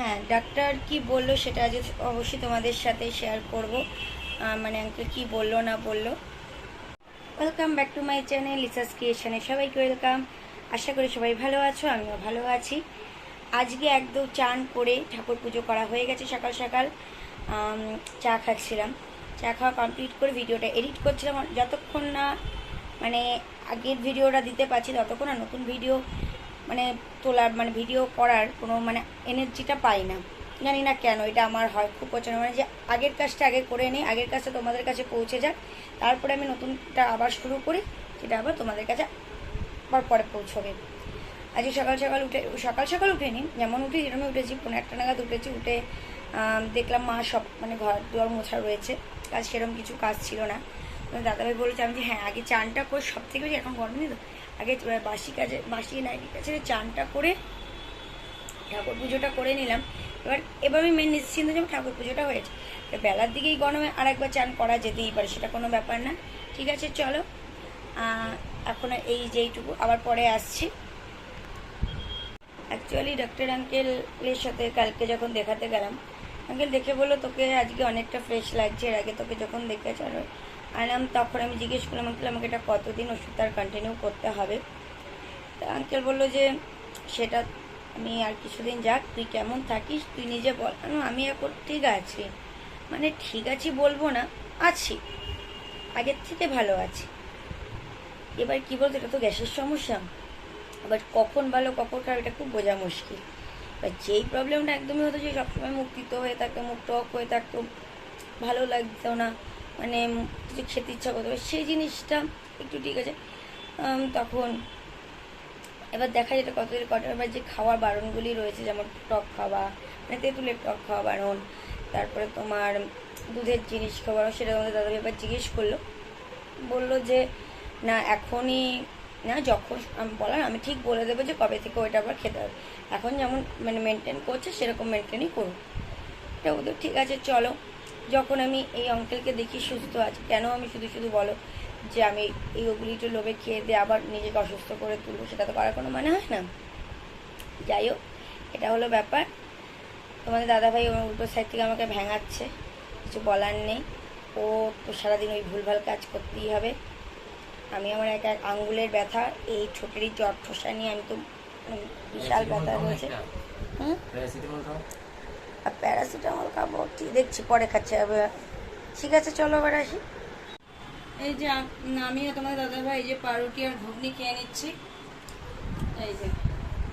হ্যাঁ ডাক্তার কি বলল সেটা আজ অবশ্যই তোমাদের সাথে শেয়ার করব। মানে আঙ্কেল কি বলল, না বলল। Welcome back to my channel Lisa's ক্রিয়েশনে সবাইকে ওয়েলকাম আশা করি সবাই ভালো আছো, আমিও ভালো আছি। আজকে একদম চান করে ঠাকুর পুজো করা হয়ে গেছে সকাল সকাল। চা খাচ্ছিলাম। চা খাওয়া কমপ্লিট করে ভিডিওটা এডিট করছিলাম। যতক্ষণ না মানে আগের ভিডিওটা দিতে পারছি ততক্ষণ না নতুন ভিডিও মানে তোলার মানে ভিডিও করার কোনো মানে এনার্জিটা পাই না। জানি না কেন এটা আমার হয় খুব পছন্দ। মানে যে আগের কাজটা আগে করে নিই, আগের কাজটা তোমাদের কাছে পৌঁছে যাক। তারপরে আমি নতুনটা আবার শুরু করি সেটা আবার তোমাদের কাছে আবার পরে পৌঁছবে। আজকে সকাল সকাল উঠে, সকাল সকাল উঠেনি যেমন উঠি যেরকম উঠেছি পনেরো একটা নাগাদ উঠেছি, উঠে দেখলাম মা সব মানে ঘর দুয়ার মোছা রয়েছে। কাজ সেরকম কিছু কাজ ছিল না। দাদাভাই বলেছে আমি যে হ্যাঁ আগে চানটা করে সব থেকে বেশি এখন গরম নেই তো? আগে বাসি কাজে বাসি নাইটি কাছে চানটা করে ঠাকুর পুজোটা করে নিলাম। এবার এবার আমি মেন নিশ্চিন্ত যে আমার ঠাকুর পুজোটা হয়েছে বেলার দিকেই গরমে আর একবার চান করা যেতেই পারে, সেটা কোনো ব্যাপার না। ঠিক আছে, চলো। এখন এই যেইটুকু, আবার পরে আসছি। অ্যাকচুয়ালি ডক্টর আঙ্কেলের সাথে কালকে যখন দেখাতে গেলাম আঙ্কেল দেখে বলল, তোকে আজকে অনেকটা ফ্রেশ লাগছে, এর আগে তোকে যখন দেখেছে, আর আনলাম তখন আমি জিজ্ঞেস করলাম, আঙ্কেল, আমাকে এটা কতদিন ওষুধ আর কন্টিনিউ করতে হবে? তা আঙ্কেল বলল যে, সেটা আমি আর কিছুদিন যাক, তুই কেমন থাকিস, তুই নিজে বল। আমি এখন ঠিক আছি। মানে ঠিক আছি বলব না, আছি। আগের থেকে ভালো আছি। এবার কি বলতো, এটা তো গ্যাসের সমস্যা। বাট কখন ভালো, কখন খারাপ, এটা খুব বোঝা মুশকিল। এবার যেই প্রবলেমটা একদমই হতো যে, সবসময় মুখ তিতো হয়ে থাকতো টক হয়ে থাকতো, ভালো লাগতো না। মানে কিছু খেতে ইচ্ছা করতে এবার সেই জিনিসটা একটু ঠিক আছে। তখন এবার দেখা যেটা কতদিন কটা এবার যে খাওয়ার বারণগুলি রয়েছে, যেমন টক খাওয়া মানে তেঁতুলের টক খাওয়া বারণ, তারপরে তোমার দুধের জিনিস খাওয়া সেটা তোমাদের দাদা এবার জিজ্ঞেস করল। বলল যে, না, এখনই, না, যখন আমি বলার আমি ঠিক বলে দেবো যে কবে থেকে ওইটা আবার খেতে হবে। এখন যেমন মানে মেনটেন করছে, সেরকম মেনটেনই করুন এটা ওদের ঠিক আছে, চলো। যখন আমি এই অঙ্কেলকে দেখি সুস্থ আছে কেন আমি শুধু শুধু বলো যে আমি এই ওগুলিটা লোভে খেয়ে দিয়ে আবার নিজেকে অসুস্থ করে তুলবো সেটা তো করার কোনো মানে হয় না। যাই হোক এটা হলো ব্যাপার। তোমাদের দাদাভাই আমার উল্টো সাইড থেকে আমাকে ভেঙাচ্ছে কিছু বলার নেই। ও তো সারাদিন ওই ভুলভাল কাজ করতেই হবে। আমি আমার এক এক আঙ্গুলের ব্যথা এই ছোটেরই জ্বর ঠোসা নিয়ে আমি তো বিশাল ব্যথা হয়েছে হুম? আর প্যারাসিটামল খাব। দেখছি, পরে খাচ্ছে ঠিক আছে, চলো আবার আসি। এই যে, আম- আমিও তোমার দাদা ভাই, এই যে পাউরুটি আর ঘুগনি খেয়ে নিচ্ছি। এই যে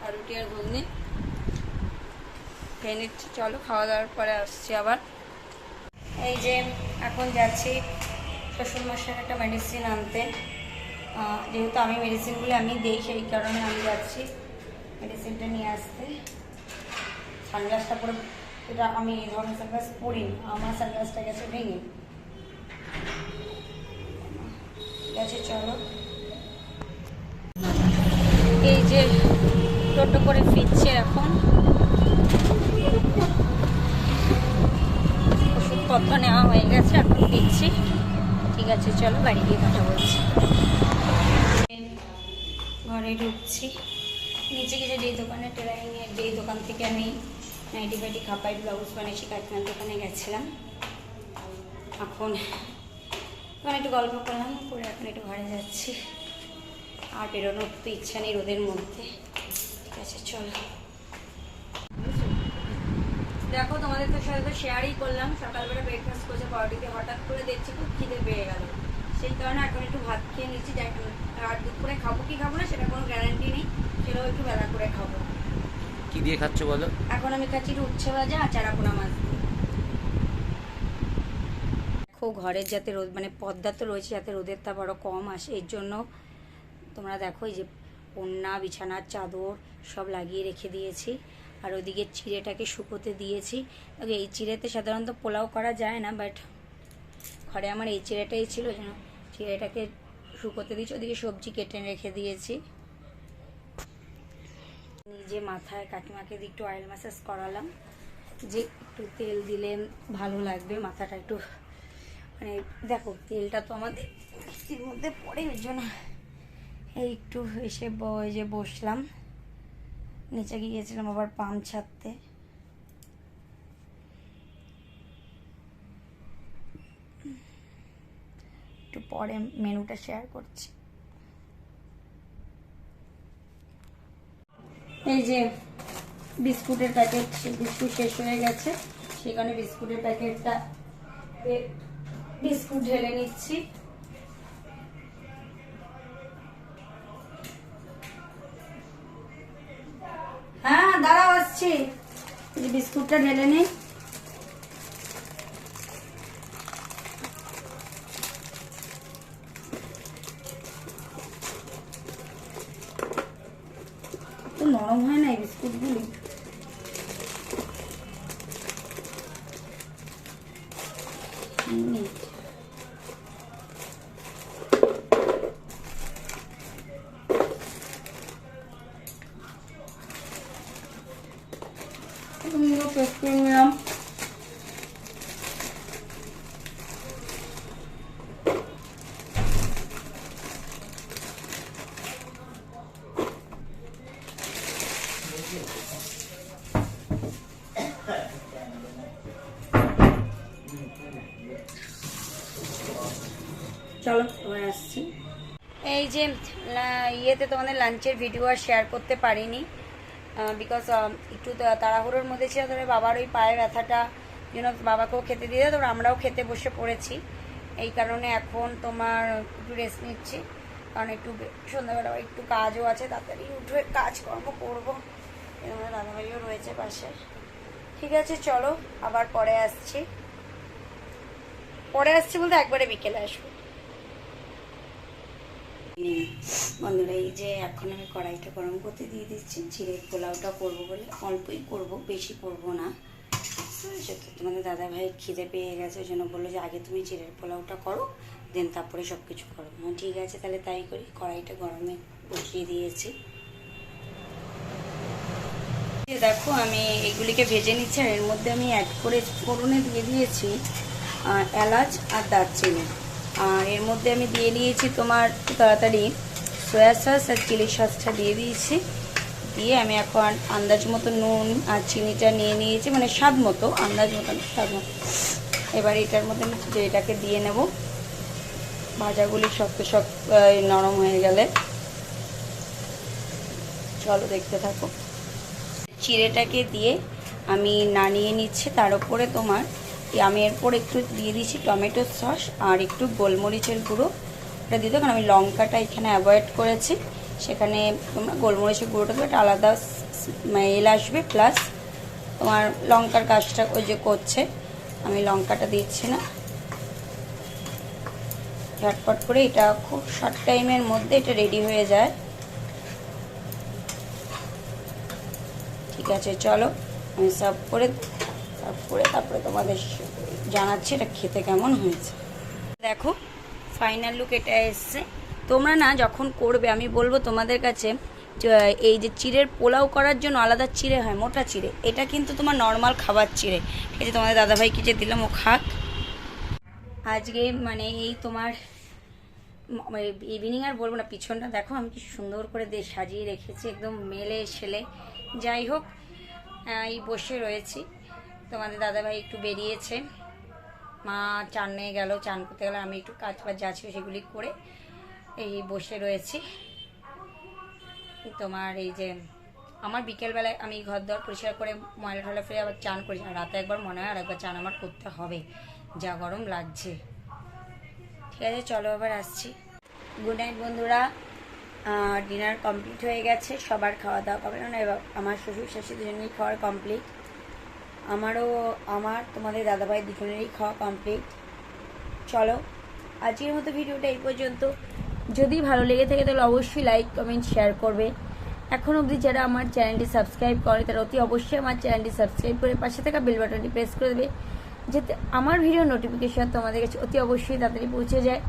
পাউরুটি আর ঘুগনি খেয়ে নিচ্ছি। চলো খাওয়া দাওয়ার পরে আসছি আবার। এই যে, এখন যাচ্ছি শ্বশুরমশাইয়ের একটা মেডিসিন আনতে। যেহেতু আমি মেডিসিনগুলো আমি দিই, সেই কারণে আমি যাচ্ছি মেডিসিনটা নিয়ে আসতে। সানগ্লাসটা পরে এটা আমি এই ধরনের সানগ্লাস পরিনি আমার সানগ্লাসটা গেছে ভেঙে। ঠিক আছে, চলো। এই যে টোটো করে ফিরছে এখন। ওষুধপত্র নেওয়া হয়ে গেছে, এখন ফিরছি। ঠিক আছে, চলো বাড়ি গিয়ে কথা বলছি। ঘরে ঢুকছি। নিচে গেছে যেই দোকানে টেলারিংয়ের যেই দোকান থেকে আমি নাইটি ফাইটি খাপাই ব্লাউজ বানিয়েছি কাকিমার দোকানে গেছিলাম। এখন এখন একটু গল্প করলাম, করে এখন একটু ঘরে যাচ্ছি। আর বেরোনোর তো ইচ্ছা নেই রোদের মধ্যে। ঠিক আছে, চলো। দেখো, তোমাদের তো সাথে শেয়ারই করলাম। সকালবেলা ব্রেকফাস্ট করছে পাউরুটিতে হঠাৎ করে দেখছি খুব খিদে পেয়ে গেল। সেই কারণে এখন একটু ভাত খেয়ে নিচ্ছি আর দুপুরে খাব কি খাব না, সেটা কোনো গ্যারান্টি নেই। সেটাও একটু বেলা করে খাব। কি দিয়ে খাচ্ছ বলো? এখন আমি খাচ্ছি উচ্ছে ভাজা আর চারাপোনা মাছ। দেখো, ঘরের যাতে রোদ মানে পর্দা তো রয়েছে, যাতে রোদের তাপ আরও কম আসে, এর জন্য তোমরা দেখো এই যে ওন্না বিছানার চাদর সব লাগিয়ে রেখে দিয়েছি। আর ওদিকে চিড়েটাকে শুকোতে দিয়েছি। এই চিড়েতে সাধারণত পোলাও করা যায় না বাট ঘরে আমার এই চিড়েটাই ছিল যেন চিড়েটাকে শুকোতে দিয়েছি। ওদিকে সবজি কেটে রেখে দিয়েছি। নিজে মাথায় কাকিমাকে একটু অয়েল ম্যাসাজ করালাম, যে একটু তেল দিলে ভালো লাগবে, মাথাটা একটু মানে দেখো তেলটা তো আমাদের মিষ্টির মধ্যে পড়ে, ওই জন্য এই একটু এসে যে বসলাম, নিচে গিয়েছিলাম আবার পাম ছাড়তে। একটু পরে মেনুটা শেয়ার করছি। এই যে বিস্কুটের প্যাকেট বিস্কুট শেষ হয়ে গেছে। সেখানে বিস্কুটের প্যাকেটটা বিস্কুট ঢেলে নিচ্ছি। হ্যাঁ দাঁড়াও আসছি। বিস্কুটটা ঢেলে নিই তো নরম হয় না এই বিস্কুটগুলি হুম। এগুলো পেস্ট করে নিলাম চলো এবার আসছি এই যে ইয়েতে তোমাদের লাঞ্চের ভিডিও আর শেয়ার করতে পারিনি বিকজ একটু তাড়াহুড়োর মধ্যে ছিল তবে বাবার ওই পায়ে ব্যথাটা জন্য বাবাকেও খেতে দিয়ে তারপর আমরাও খেতে বসে পড়েছি। এই কারণে এখন তোমার একটু রেস্ট নিচ্ছি, কারণ একটু সন্ধ্যাবেলা একটু কাজও আছে, তাড়াতাড়ি উঠে কাজকর্ম করব। আমার দাদাভাইও রয়েছে পাশে। ঠিক আছে, চলো, আবার পরে আসছি। পরে আসছি বলতে একবারে বিকেলে আসব। বন্ধুরা, এই যে এখন আমি কড়াইটা গরম করতে দিয়ে দিচ্ছি জিরের পোলাওটা করব বলে অল্পই করব, বেশি করব না। যেহেতু তোমাদের দাদা ভাই খিদে পেয়ে গেছে, ওই জন্য বলল যে, আগে তুমি জিরের পোলাওটা করো, দেন তারপরে সব কিছু করো হ্যাঁ ঠিক আছে, তাহলে তাই করি। কড়াইটা গরমে বসিয়ে দিয়েছি। দেখো, আমি এগুলিকে ভেজে নিচ্ছি, আর এর মধ্যে আমি অ্যাড করে ফোড়নে দিয়ে দিয়েছি এলাচ আর দারচিনি। এর মধ্যে আমি দিয়ে দিয়েছি তোমার তাড়াতাড়ি সয়া সস আর চিলি সসটা দিয়ে দিয়েছি। দিয়ে আমি এখন আন্দাজ মতো নুন আর চিনিটা নিয়ে নিয়েছি মানে স্বাদ মতো, আন্দাজ মতো স্বাদ মতো। এবার এটার মধ্যে আমি এটাকে দিয়ে নেব, ভাজাগুলি শক্ত শক্ত নরম হয়ে গেলে। চলো দেখতে থাকো। চিড়েটাকে দিয়ে আমি নাড়িয়ে নিচ্ছি, তার উপরে তোমার আমি এরপর একটু দিয়ে দিচ্ছি টমেটো সস আর একটু গোলমরিচের গুঁড়ো। এটা দিতে কারণ আমি লঙ্কাটা এখানে অ্যাভয়েড করেছি। সেখানে তোমরা গোলমরিচের গুঁড়োটা একটা আলাদা এল আসবে প্লাস তোমার লঙ্কার কাজটা ওই যে করছে। আমি লঙ্কাটা দিচ্ছি না। ঝটপট করে এটা খুব শর্ট টাইমের মধ্যে এটা রেডি হয়ে যায়। ঠিক আছে, চলো। আমি সার্ভ করে করে তারপরে তোমাদের জানাচ্ছি এটা খেতে কেমন হয়েছে। দেখো ফাইনাল লুক এটা এসছে। তোমরা না যখন করবে, আমি বলব তোমাদের কাছে এই যে চিড়ের পোলাও করার জন্য আলাদা চিড়ে হয়, মোটা চিড়ে, এটা কিন্তু তোমার নর্মাল খাবার চিড়ে। ঠিক আছে তোমাদের দাদাভাইকে যে দিলাম ও খাক। আজকে মানে এই তোমার ইভিনিং আর বলব না, পিছনটা দেখো, আমি কি সুন্দর করে দিয়ে সাজিয়ে রেখেছি, একদম মেলে ছেলে যাই হোক এই বসে রয়েছি। তোমাদের দাদাভাই একটু বেরিয়েছে। মা চান নিয়ে গেল, চান করতে গেলে আমি একটু কাজ বাজ যা ছিল সেগুলি করে এই বসে রয়েছি। তোমার এই যে, আমার বিকেলবেলায় আমি ঘর দর পরিষ্কার করে ময়লা টয়লা ফেলে আবার চান আর রাতে একবার মনে হয় আর একবার চান আমার করতে হবে। যা গরম লাগছে। ঠিক আছে, চলো আবার আসছি। গুড নাইট বন্ধুরা। ডিনার কমপ্লিট হয়ে গেছে। সবার খাওয়া দাওয়া কমপ্লিট মানে এবার আমার শ্বশুর শাশুড়ি দুজনেরই খাওয়ার কমপ্লিট আমারও আমার, তোমাদের দাদাভাই দুজনেরই খাওয়া কমপ্লিট চলো, আজকের মতো ভিডিওটা এই পর্যন্ত। যদি ভালো লেগে থাকে তাহলে অবশ্যই লাইক কমেন্ট শেয়ার করবে। এখন অবধি যারা আমার চ্যানেলটি সাবস্ক্রাইব করে, তারা অতি অবশ্যই আমার চ্যানেলটি সাবস্ক্রাইব করে পাশে থাকা বেল বাটনটি প্রেস করে দেবে, যাতে আমার ভিডিও নোটিফিকেশন তোমাদের কাছে অতি অবশ্যই তাড়াতাড়ি পৌঁছে যায়।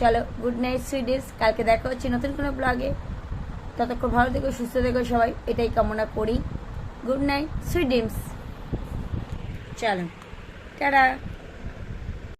চলো গুড নাইট সুইডিস কালকে দেখা হচ্ছে নতুন কোনো ব্লগে ততক্ষণ ভালো থেকো, সুস্থ থেকো সবাই। এটাই কামনা করি। গুড নাইট সুইট ড্রিমস চলো টাটা।